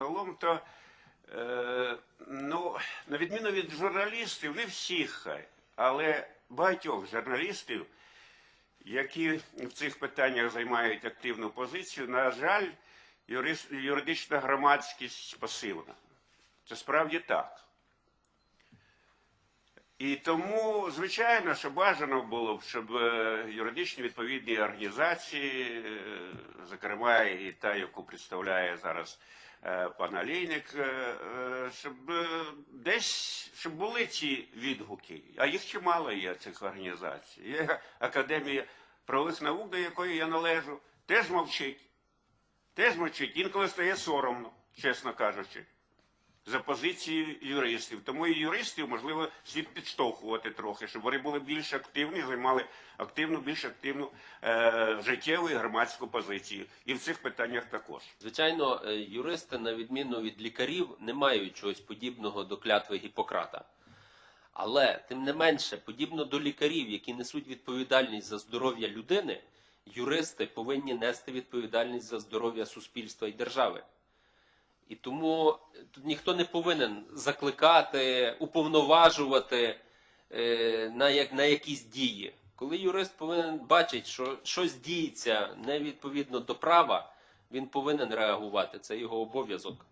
Загалом то, е, ну, на відміну від журналістів, не всіх, хай, але багатьох журналістів, які в цих питаннях займають активну позицію, на жаль, юрис, юридична громадськість пасивна. Це справді так. І тому, звичайно, що бажано було б, щоб е, юридичні відповідні організації, е, зокрема і та, яку представляє зараз е, пан Олійник, е, е, щоб десь щоб були ці відгуки. А їх чимало є цих організацій. Є Академія правових наук, до якої я належу, теж мовчить. Теж мовчить. Інколи стає соромно, чесно кажучи за позицією юристів. Тому і юристів, можливо, слід підштовхувати трохи, щоб вони були більш активні, займали активну, більш активну е, життєву і громадську позицію. І в цих питаннях також. Звичайно, е, юристи, на відміну від лікарів, не мають чогось подібного до клятви Гіппократа. Але, тим не менше, подібно до лікарів, які несуть відповідальність за здоров'я людини, юристи повинні нести відповідальність за здоров'я суспільства і держави. І тому тут ніхто не повинен закликати, уповноважувати е, на, як, на якісь дії. Коли юрист повинен бачити, що щось діється не відповідно до права, він повинен реагувати. Це його обов'язок.